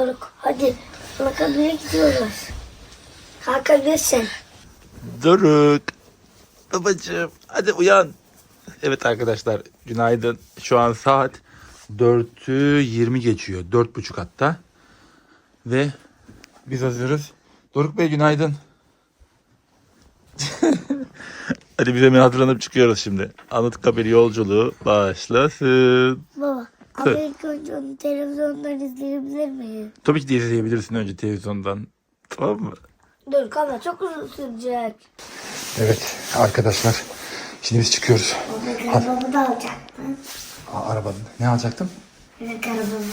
Doruk hadi. Anakabine gidiyoruz. Kalkabilirsin. Doruk. Babacığım hadi uyan. Evet arkadaşlar günaydın. Şu an saat 4'ü 20 geçiyor. 4.30 hatta. Ve biz hazırız. Doruk Bey günaydın. hadi biz hemen hazırlanıp çıkıyoruz şimdi. Anıtkabir yolculuğu başlasın. Baba. Önce onu televizyondan izleyebilir miyim? Tabii ki de izleyebilirsin önce televizyondan. Tamam mı? Doruk ama çok uzun sürecek. Evet arkadaşlar. Şimdi biz çıkıyoruz. Bebek arabamı da alacaktın. Aa, arabanın. Ne alacaktım? Bebek arabamı.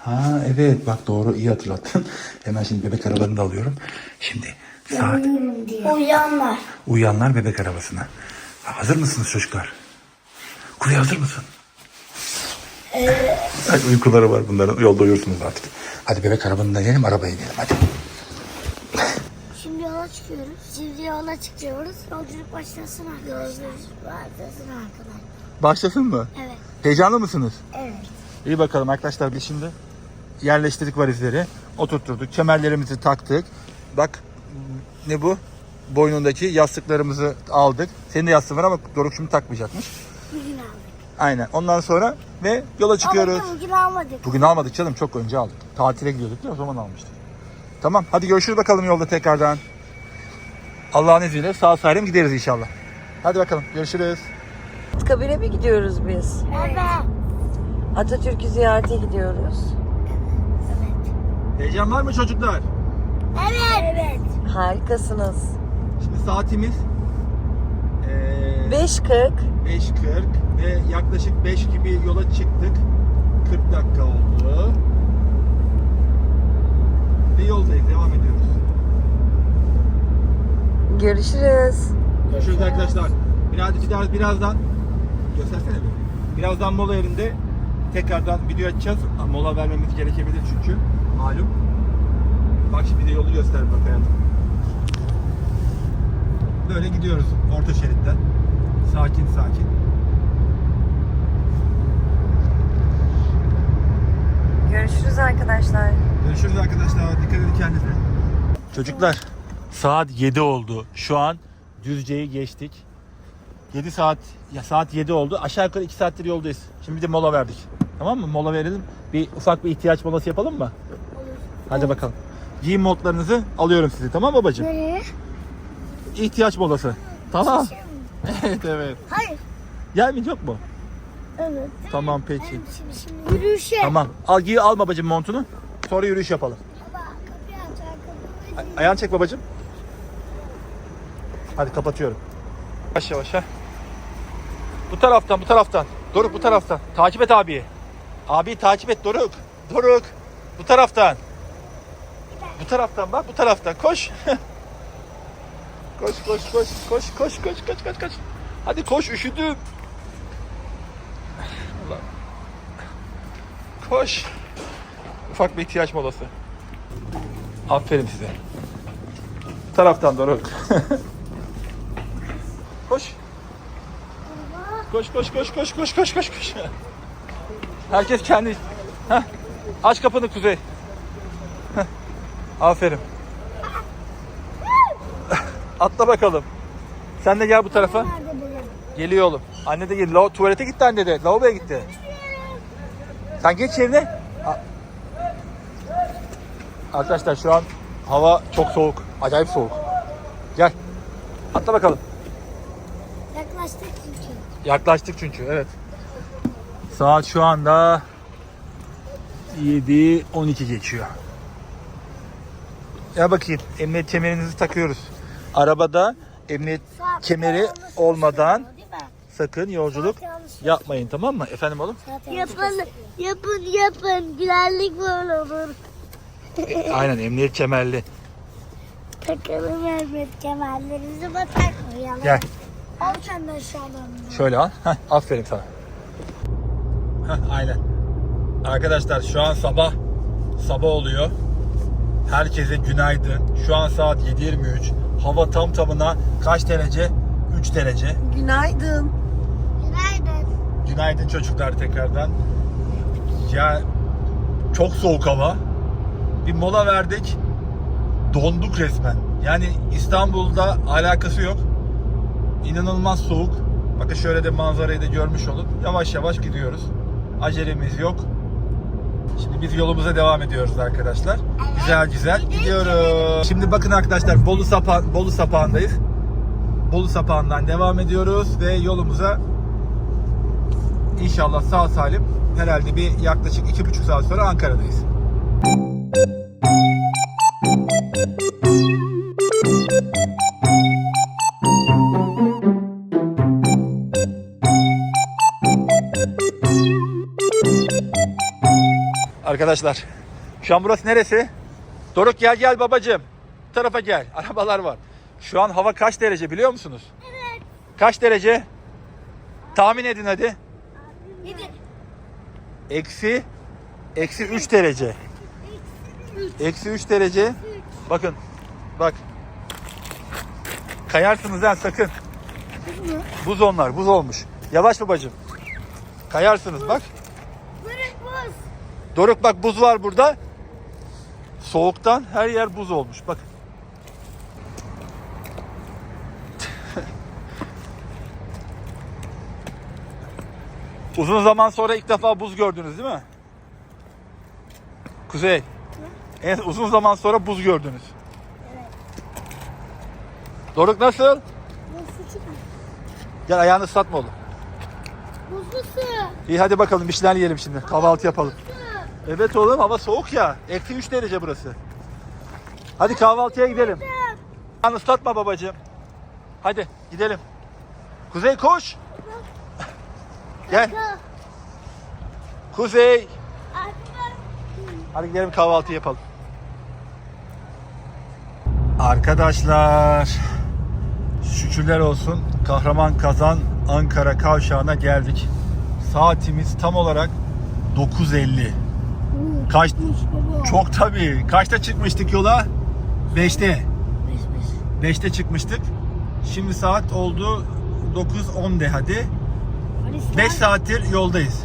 Ha evet bak doğru iyi hatırlattın. Hemen şimdi bebek arabanı da alıyorum. Şimdi saat Uyuyorum diye. Uyanlar. uyuyanlar bebek arabasına. Ha, hazır mısınız çocuklar? Kuzey hazır mısın? Ay, uykuları var bunların. Yolda uyursunuz artık. Hadi bebek arabanına inelim arabaya inelim hadi. Şimdi yola çıkıyoruz. Şimdi yola çıkıyoruz. Yolculuk başlasın arkadaşlar. Yolculuk başlasın arkadaşlar. Başlasın mı? Evet. Heyecanlı mısınız? Evet. İyi bakalım arkadaşlar biz şimdi yerleştirdik valizleri. Oturtturduk. Kemerlerimizi taktık. Bak ne bu? Boynundaki yastıklarımızı aldık. Senin de yastığın var ama Doruk şimdi takmayacakmış. Aynen. Ondan sonra ve yola çıkıyoruz. Ama bugün almadık. Bugün almadık canım çok önce aldık. Tatile gidiyorduk ya o zaman almıştık. Tamam hadi görüşürüz bakalım yolda tekrardan. Allah'ın izniyle sağ salim gideriz inşallah. Hadi bakalım görüşürüz. Kabire mi gidiyoruz biz? Evet. Atatürk'ü ziyarete gidiyoruz. Evet. Heyecan var mı çocuklar? Evet. Evet. Harikasınız. Şimdi saatimiz eee 5.40. 5.40 ve yaklaşık 5 gibi yola çıktık. 40 dakika oldu. Ve yoldayız devam ediyoruz. Görüşürüz. Görüşürüz arkadaşlar. Biraz, biraz birazdan göstersene bir. Birazdan mola yerinde tekrardan video açacağız. Mola vermemiz gerekebilir çünkü malum. Bak şimdi de yolu göster bak hayatım. Böyle gidiyoruz orta şeritten. Sakin sakin. Görüşürüz arkadaşlar. Görüşürüz arkadaşlar. Dikkat edin kendinize. Çocuklar saat 7 oldu. Şu an Düzce'yi geçtik. 7 saat ya saat 7 oldu. Aşağı yukarı 2 saattir yoldayız. Şimdi bir de mola verdik. Tamam mı? Mola verelim. Bir ufak bir ihtiyaç molası yapalım mı? Hadi bakalım. Giyim modlarınızı alıyorum sizi tamam mı babacığım? Nereye? İhtiyaç molası. Tamam. evet evet. Hayır. Gelmeyecek mu? Evet. Tamam peki. Şimdi şimdi yürüyüşe. Tamam. Al giy al babacığım montunu. Sonra yürüyüş yapalım. Baba kapıyı aç kapıyı. Ay- Ayağını çek babacığım. Hadi kapatıyorum. Yavaş yavaş ha. Bu taraftan bu taraftan. Doruk bu taraftan. Takip et abiyi. Abiyi takip et Doruk. Doruk. Bu taraftan. Bu taraftan bak bu taraftan. Koş. koş koş koş koş koş koş koş koş koş. Hadi koş üşüdüm. Koş. Ufak bir ihtiyaç molası. Aferin size. Bu taraftan Doruk. koş. Koş koş koş koş koş koş koş koş. Herkes kendi. Heh. Aç kapını Kuzey. Heh. Aferin. Atla bakalım. Sen de gel bu tarafa. Geliyor oğlum. Anne de gel. Tuvalete gitti anne de. Lavaboya gitti. Sen geç yerine. Arkadaşlar şu an hava çok soğuk. Acayip soğuk. Gel. Atla bakalım. Yaklaştık çünkü. Yaklaştık çünkü evet. Saat şu anda 7.12 geçiyor. Ya bakayım emniyet kemerinizi takıyoruz. Arabada emniyet kemeri olmadan sakın yolculuk yapmayın tamam mı? Efendim oğlum? Yapın, yapın, yapın. Güzellik böyle olur. Aynen emniyet kemerli. Takalım elbet kemerlerinizi ama takmayalım. Gel Al kendi aşağılarını. şöyle al. Heh, aferin sana. Heh, aynen. Arkadaşlar şu an sabah sabah oluyor. Herkese günaydın. Şu an saat 7.23. Hava tam tamına kaç derece? 3 derece. Günaydın. Günaydın. Çocuklar tekrardan. Ya Çok soğuk hava. Bir mola verdik. Donduk resmen. Yani İstanbul'da alakası yok. İnanılmaz soğuk. Bakın şöyle de manzarayı da görmüş olun. Yavaş yavaş gidiyoruz. Acelemiz yok. Şimdi biz yolumuza devam ediyoruz arkadaşlar. Güzel güzel gidiyoruz. Şimdi bakın arkadaşlar Bolu Sapa Bolu Sapağı'ndayız. Bolu Sapağı'ndan devam ediyoruz ve yolumuza inşallah sağ salim herhalde bir yaklaşık iki buçuk saat sonra Ankara'dayız. Arkadaşlar şu an burası neresi? Doruk gel gel babacığım. Bu tarafa gel. Arabalar var. Şu an hava kaç derece biliyor musunuz? Evet. Kaç derece? Tahmin edin hadi. Eksi eksi 3 derece. Eksi 3 derece. Bakın. Bak. Kayarsınız ha sakın. Buz onlar. Buz olmuş. Yavaş babacığım. Kayarsınız bak. Börek buz. Doruk bak buz var burada. Soğuktan her yer buz olmuş. Bak. Uzun zaman sonra ilk defa buz gördünüz değil mi? Kuzey. En uzun zaman sonra buz gördünüz. Doruk nasıl? Buzlu su. Gel ayağını ıslatma oğlum. Buzlu su. İyi hadi bakalım bir şeyler yiyelim şimdi. Kahvaltı yapalım. Evet oğlum hava soğuk ya. Eksi 3 derece burası. Hadi kahvaltıya gidelim. Lan ıslatma babacığım. Hadi gidelim. Kuzey koş. Gel. Kuzey. Hadi gidelim kahvaltı yapalım. Arkadaşlar şükürler olsun Kahraman Kazan Ankara kavşağına geldik. Saatimiz tam olarak 9.50. Kaç çok tabii. Kaçta çıkmıştık yola? 5'te. 5'te çıkmıştık. Şimdi saat oldu 9.10 de hadi. 5 saattir yoldayız.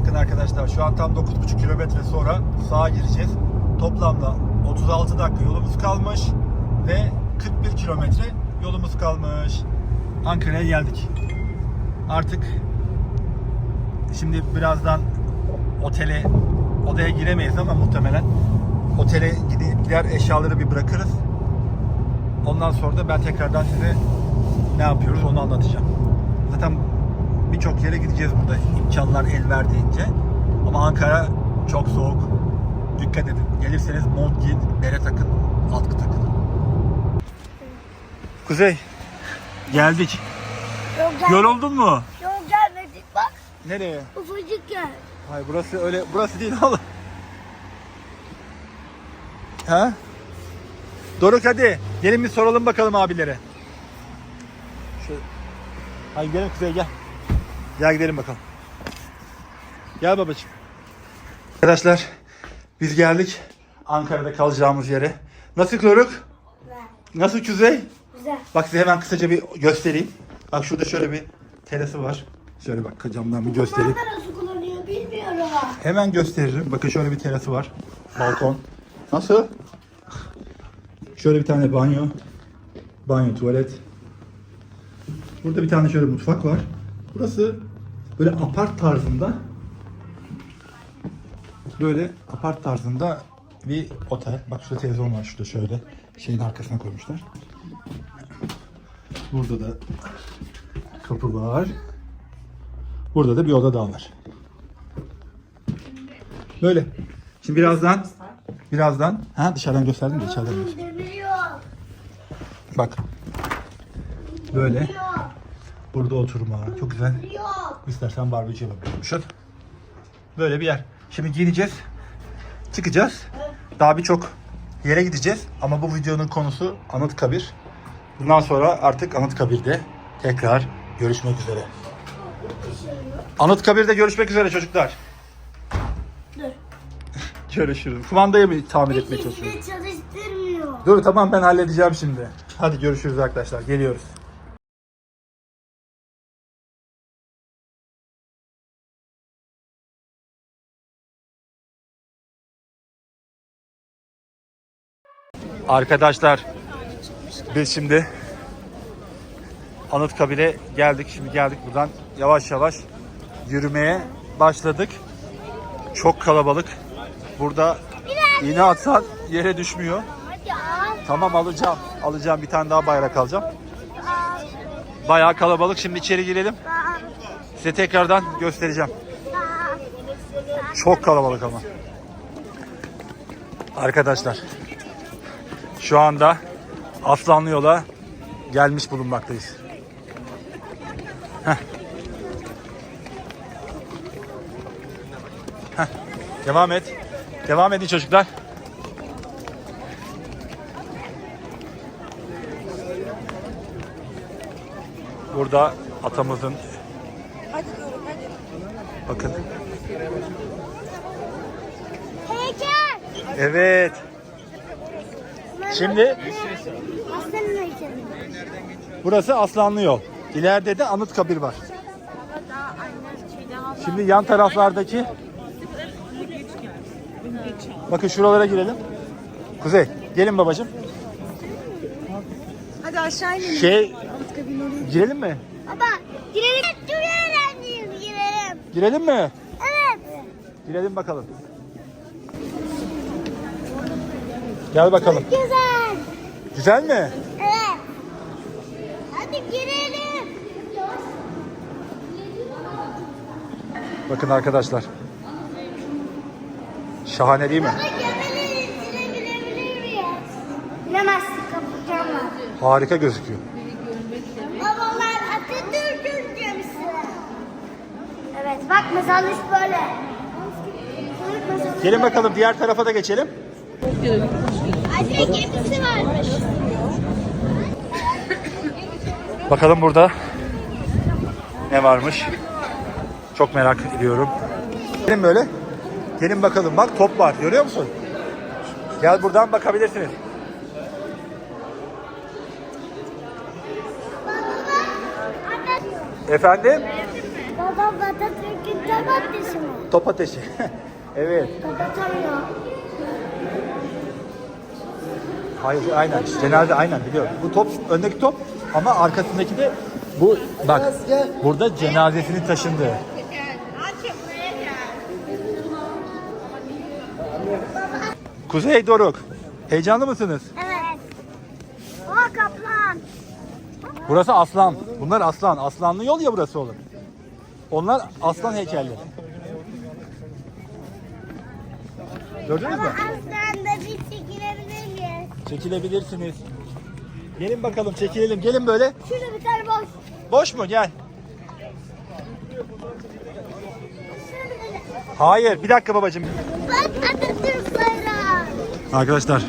Bakın arkadaşlar şu an tam 9,5 kilometre sonra sağa gireceğiz. Toplamda 36 dakika yolumuz kalmış ve 41 kilometre yolumuz kalmış. Ankara'ya geldik. Artık şimdi birazdan otele odaya giremeyiz ama muhtemelen otele gidip gider eşyaları bir bırakırız. Ondan sonra da ben tekrardan size ne yapıyoruz onu anlatacağım. Zaten birçok yere gideceğiz burada imkanlar el verdiğince. Ama Ankara çok soğuk. Dikkat edin. Gelirseniz mont giyin, bere takın, atkı takın. Kuzey, geldik. Yol gel. Yoruldun mu? Yol gelmedik bak. Nereye? Ufacık yer. Hayır burası öyle, burası değil oğlum. Ha? Doruk hadi. Gelin bir soralım bakalım abilere. Şöyle. Hadi gidelim Kuzey gel. Gel gidelim bakalım. Gel babacığım. Arkadaşlar biz geldik Ankara'da kalacağımız yere. Nasıl Doruk? Güzel. Nasıl Kuzey? Güzel. Bak size hemen kısaca bir göstereyim. Bak şurada şöyle bir terası var. Şöyle bak camdan bir göstereyim. Bunlar nasıl kullanıyor bilmiyorum. Hemen gösteririm. Bakın şöyle bir terası var. Balkon. Nasıl? Şöyle bir tane banyo. Banyo, tuvalet. Burada bir tane şöyle mutfak var. Burası böyle apart tarzında böyle apart tarzında bir otel. Bak şurada televizyon var şurada şöyle. Şeyin arkasına koymuşlar. Burada da kapı var. Burada da bir oda daha var. Böyle. Şimdi birazdan birazdan ha dışarıdan gösterdim de içeriden. Bak. Böyle. Burada oturma. Çok güzel. İstersen barbekü yapabiliyormuşsun. Böyle bir yer. Şimdi giyineceğiz. Çıkacağız. Daha birçok yere gideceğiz. Ama bu videonun konusu Anıtkabir. Bundan sonra artık Anıtkabir'de tekrar görüşmek üzere. Anıtkabir'de görüşmek üzere çocuklar. Dur. Görüşürüz. Kumandayı mı tamir etmeye çalışıyorsun? Dur tamam ben halledeceğim şimdi. Hadi görüşürüz arkadaşlar. Geliyoruz. Arkadaşlar biz şimdi Anıtkabir'e geldik. Şimdi geldik buradan yavaş yavaş yürümeye başladık. Çok kalabalık. Burada iğne atsan yere düşmüyor. Tamam alacağım. Alacağım bir tane daha bayrak alacağım. Al. Bayağı kalabalık. Şimdi içeri girelim. Size tekrardan göstereceğim. Çok kalabalık ama. Arkadaşlar şu anda Aslanlı yola gelmiş bulunmaktayız. Heh. Heh. Devam et. Devam edin çocuklar. Burada atamızın bakın Heykel. Evet. Şimdi heykeli. burası Aslanlı Yol. İleride de Anıtkabir var. Şimdi yan taraflardaki Bakın şuralara girelim. Kuzey, gelin babacığım. Hadi aşağı inelim. Şey, girelim mi? Baba girelim. Girelim. Girelim. Girelim mi? Evet. Girelim bakalım. Gel bakalım. Güzel. Güzel mi? Evet. Hadi girelim. Bakın arkadaşlar. Şahane değil mi? Baba içine girebilir miyiz? Bilemezsin kapatacağım var. Harika gözüküyor. Babalar Atatürk'ün gemisi. Evet bak mezarlık böyle. Gelin bakalım diğer tarafa da geçelim. Anne gemisi varmış. Bakalım burada ne varmış. Çok merak ediyorum. Gelin böyle. Gelin bakalım. Bak top var. Görüyor musun? Gel buradan bakabilirsiniz. Efendim? Baba Atatürk'ün top ateşi mi? Top ateşi. evet. Top atamıyor. Hayır aynen. Cenaze aynen biliyorum. Bu top öndeki top ama arkasındaki de bu bak burada cenazesini taşındı. Kuzey Doruk. Heyecanlı mısınız? Evet. O kaplan. Burası aslan. Bunlar aslan. Aslanlı yol ya burası oğlum. Onlar aslan heykelleri. Gördünüz mü? Miyiz? Çekilebilirsiniz. Gelin bakalım çekilelim. Gelin böyle. Şurada bir tane boş. Boş mu? Gel. Hayır. Bir dakika babacığım. Bak Atatürk bayrağı. Arkadaşlar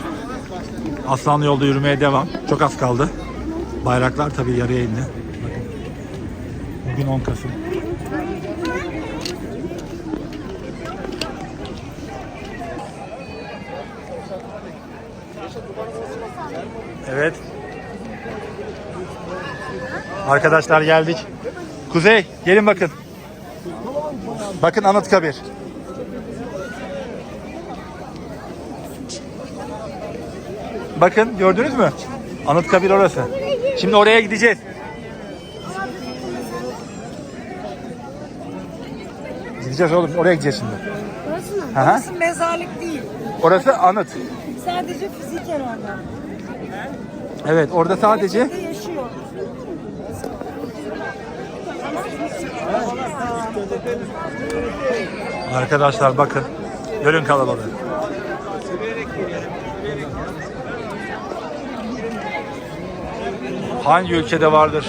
Aslanlı yolda yürümeye devam. Çok az kaldı. Bayraklar tabii yarıya indi. Bugün 10 Kasım. Evet. Arkadaşlar geldik. Kuzey gelin bakın. Bakın Anıtkabir. Bakın gördünüz mü? Anıtkabir orası. Şimdi oraya gideceğiz. Gideceğiz oğlum. Oraya gideceğiz şimdi. Burası mı? Burası mezarlık değil. Orası anıt. Sadece fiziken orada. Evet orada sadece Burada yaşıyor. Arkadaşlar bakın. Görün kalabalığı. Hangi ülkede vardır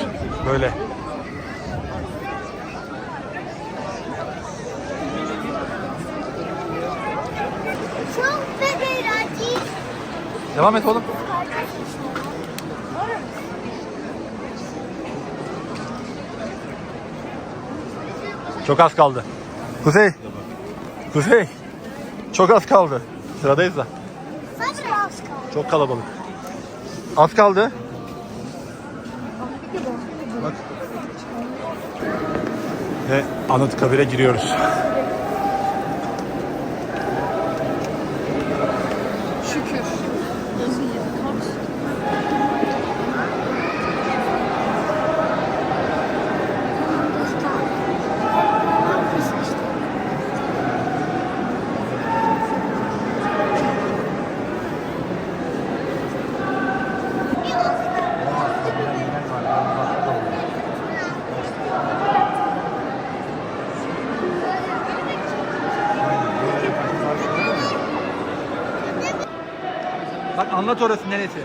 böyle? Devam et oğlum. Çok az kaldı. Kuzey. Kuzey. Çok az kaldı. Sıradayız da. Sabır az kaldı. Çok kalabalık. Az kaldı. Bak. Ve Anıtkabir'e giriyoruz. Şükür. Anlat orası neresi?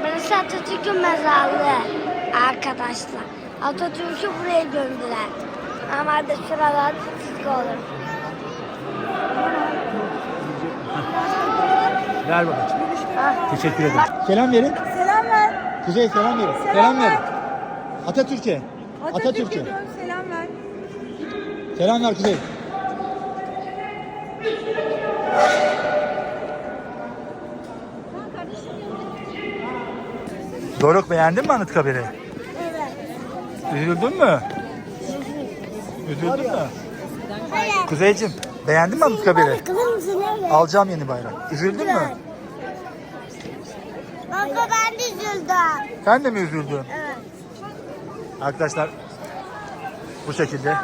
Burası Atatürk'ün mezarlığı arkadaşlar. Atatürk'ü buraya gömdüler. Normalde şuralar çizgi olur. Ver babacığım. Teşekkür ederim. Selam verin. Selam ver. Kuzey selam verin. Selam, Selam verin. ver. Atatürk'e. Atatürk'e. Atatürk'e dön selam ver. Selam ver Kuzey. Doruk beğendin mi Anıtkabir'i? Evet. Üzüldün mü? Üzüldün mü? Kuzeycim beğendin mi Anıtkabir'i? Alacağım yeni bayrak. Üzüldün mü? Baba ben de üzüldüm. Sen de mi üzüldün? Evet. Arkadaşlar bu şekilde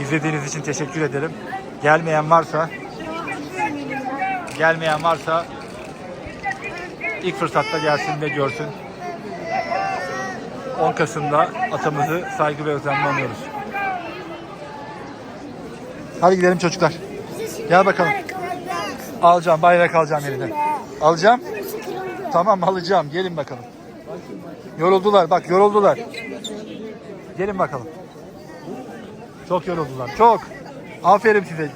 izlediğiniz için teşekkür ederim. Gelmeyen varsa gelmeyen varsa ilk fırsatta gelsin ve görsün. 10 Kasım'da atamızı saygı ve özenle anıyoruz. Hadi gidelim çocuklar. Gel bakalım. Alacağım bayrak alacağım elinden. Alacağım. Tamam alacağım. Gelin bakalım. Yoruldular bak yoruldular. Gelin bakalım. Çok yoruldular. Çok. Aferin size.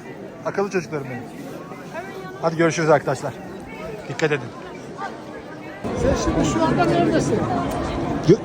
Akıllı çocuklarım benim. Hadi görüşürüz arkadaşlar. Dikkat edin. Sen şimdi şu anda neredesin? Gö-